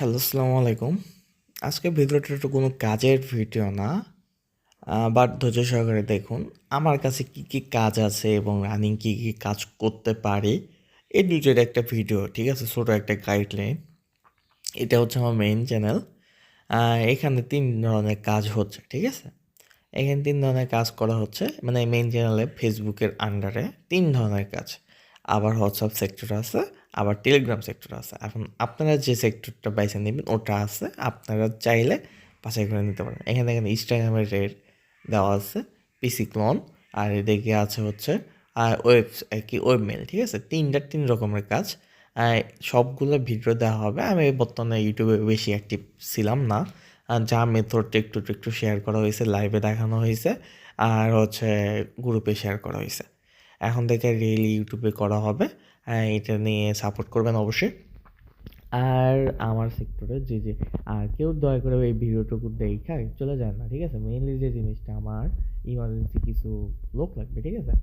Hello, আসসালামু আলাইকুম। আজকে ভিডিওটা একটু কোনো কাজের ভিডিও না বাট ধৈর্য সহকারে দেখুন, আমার কাছে কি কি কাজ আছে এবং রানিং কি কি কাজ করতে পারি, এই দুটোর একটা ভিডিও, ঠিক আছে? ছোটো একটা গাইডলাইন এটা হচ্ছে আমার মেইন চ্যানেল এখানে তিন ধরনের কাজ হচ্ছে, ঠিক আছে? এখানে তিন ধরনের কাজ করা হচ্ছে মানে মেইন চ্যানেলে ফেসবুকের আন্ডারে তিন ধরনের কাজ। আবার হোয়াটসঅ্যাপ সেক্টর আছে আবার টেলিগ্রাম সেক্টর আছে। এখন আপনারা যে সেক্টরটা বাইছে নেবেন, ওটা আছে। আপনারা চাইলে বাছাই করে নিতে পারেন। এখানে এখানে ইনস্টাগ্রামের রেট দেওয়া আছে পিসি ক্লন আর এদিকে আছে হচ্ছে ওয়েব কি ওয়েবমেল ঠিক আছে? তিনটা তিন রকমের কাজ। সবগুলো ভিডিও দেওয়া হবে। আমি বর্তমানে ইউটিউবে বেশি অ্যাক্টিভ ছিলাম না। যা মেথডটা একটু একটু শেয়ার করা হয়েছে লাইভে দেখানো হয়েছে, আর হচ্ছে গ্রুপে শেয়ার করা হয়েছে। এখন থেকে রিয়েলি ইউটিউবে করা হবে। এটা নিয়ে সাপোর্ট করবেন অবশ্যই। আর আমার সেক্টরে যে যে, আর কেউ দয়া করে এই ভিডিওটুকু দেখা চলে যায় না, ঠিক আছে? মেইনলি যে জিনিসটা আমার ইমার্জেন্সি কিছু লোক লাগবে, ঠিক আছে?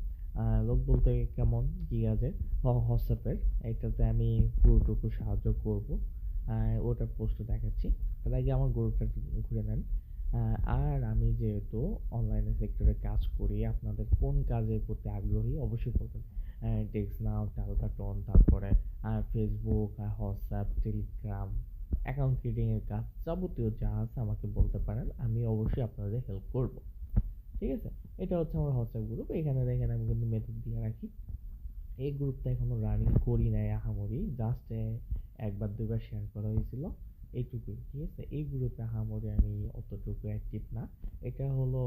লোক বলতে কেমন কী আছে? হোয়াটসঅ্যাপের এটাতে আমি পুরোটুকু সাহায্য করব। ওটা পোস্টে দেখাচ্ছি। তার আগে আমার গ্রুপটা ঘুরে নেন। আর আমি যেহেতু অনলাইনে সেক্টরে কাজ করি, আপনাদের কোন কাজের প্রতি আগ্রহী অবশ্যই বলবেন। টেক্সট নাও টালকাটন তারপরে ফেসবুক হোয়াটসঅ্যাপ টেলিগ্রাম অ্যাকাউন্ট ক্রিয়েটিংয়ের কাজ যাবতীয় যা আছে আমাকে বলতে পারেন, আমি অবশ্যই আপনাদের হেল্প করব। ঠিক আছে? এটা হচ্ছে আমার হোয়াটসঅ্যাপ গ্রুপ এখানে দেখেন আমি কিন্তু মেথড দিয়ে রাখি। এই গ্রুপটা এখনও রানিং করি নাই, আহামরি জাস্ট একবার দুবার শেয়ার করা হয়েছিল। এইটুকুই, ঠিক আছে? এই গ্রুপে আহামরি আমি অতটুকু অ্যাক্টিভ না। এটা হলো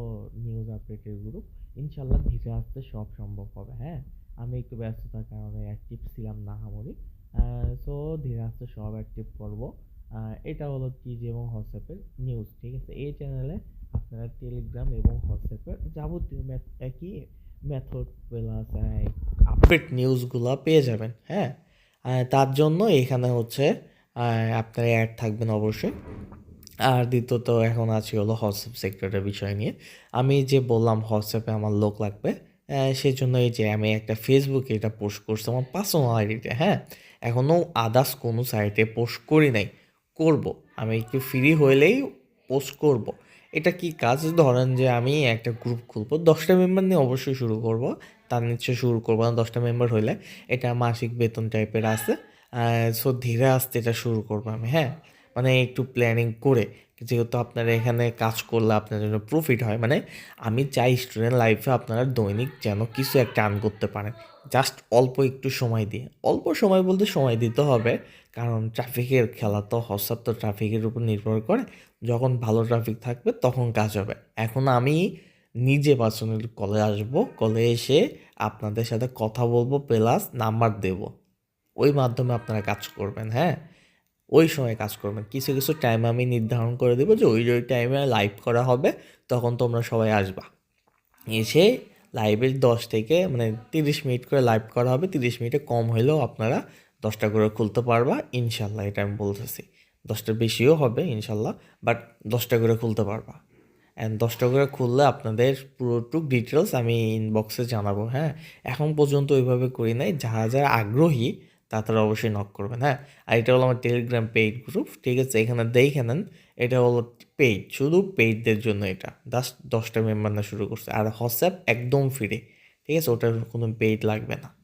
নিউজ আপডেটের গ্রুপ ইনশাল্লাহ ধীরে আসতে সব সম্ভব হবে হ্যাঁ? আমি একটু ব্যস্ততার কারণে অ্যাক্টিভ ছিলাম না আহামরি সো ধীরে আসতে সব অ্যাক্টিভ করব। এটা হলো টিজি এবং হোয়াটসঅ্যাপের নিউজ ঠিক আছে? এই চ্যানেলে আপনারা টেলিগ্রাম এবং হোয়াটসঅ্যাপের যাবতীয় একই মেথড প্লাস আপডেট নিউজগুলো পেয়ে যাবেন হ্যাঁ? তার জন্য এখানে হচ্ছে আপনারা অ্যাড থাকবেন অবশ্যই। আর দ্বিতীয়ত এখন আছি হলো হোয়াটসঅ্যাপ সেক্টরের বিষয় নিয়ে। আমি যে বললাম হোয়াটসঅ্যাপে আমার লোক লাগবে সেই জন্য এই যে আমি একটা ফেসবুকে এটা পোস্ট করছি আমার পার্সোনাল আইডিতে হ্যাঁ? এখনও আদার্স কোনো সাইটে পোস্ট করি নাই, করব। আমি একটু ফ্রি হইলেই পোস্ট করব। এটা কি কাজ? ধরেন যে আমি একটা গ্রুপ খুলবো, দশটা মেম্বার নিয়ে অবশ্যই শুরু করব। তার নিচে শুরু করব না, দশটা মেম্বার হইলে। এটা মাসিক বেতন টাইপের আছে। সো ধীরে আস্তে এটা শুরু করব আমি হ্যাঁ? মানে একটু প্ল্যানিং করে, যেহেতু আপনারা এখানে কাজ করলে আপনার জন্য প্রফিট হয় মানে আমি চাই স্টুডেন্ট লাইফে আপনারা দৈনিক যেন কিছু একটা আর্ন করতে পারেন। জাস্ট অল্প একটু সময় দিয়ে। অল্প সময় বলতে সময় দিতে হবে, কারণ ট্রাফিকের খেলা তো হোয়াটসঅ্যাপ তো ট্রাফিকের উপর নির্ভর করে। যখন ভালো ট্রাফিক থাকবে তখন কাজ হবে। এখন আমি নিজে পার্সোনালি কলে আসব কলে এসে আপনাদের সাথে কথা বলব প্লাস নাম্বার দেব। ওই মাধ্যমে আপনারা কাজ করবেন হ্যাঁ? ওই সময় কাজ করবেন। কিছু কিছু টাইম আমি নির্ধারণ করে দেবো যে ওই ওই টাইমে লাইভ করা হবে, তখন তোমরা সবাই আসবা। এসে লাইভের দশ থেকে মানে তিরিশ মিনিট করে লাইভ করা হবে, তিরিশ মিনিটে কম হলেও আপনারা দশটা করে খুলতে পারবা। ইনশাল্লাহ, এটা আমি বলতেছি। দশটার বেশিও হবে, ইনশাল্লাহ বাট দশটা করে খুলতে পারবা। অ্যান্ড দশটা করে খুললে আপনাদের পুরোটুক ডিটেলস আমি ইনবক্সে জানাব হ্যাঁ? এখন পর্যন্ত ওইভাবে করি নাই। যারা যারা আগ্রহী তারা অবশ্যই নক করবেন হ্যাঁ? আর এটা হলো আমার টেলিগ্রাম পেইড গ্রুপ ঠিক আছে? এখানে দেখে নেন, এটা হলো পেইড শুধু পেইডদের জন্য এটা। জাস্ট দশটা মেম্বার না শুরু করছে। আর হোয়াটসঅ্যাপ একদম ফ্রি ঠিক আছে? ওটার কোনো পেইড লাগবে না।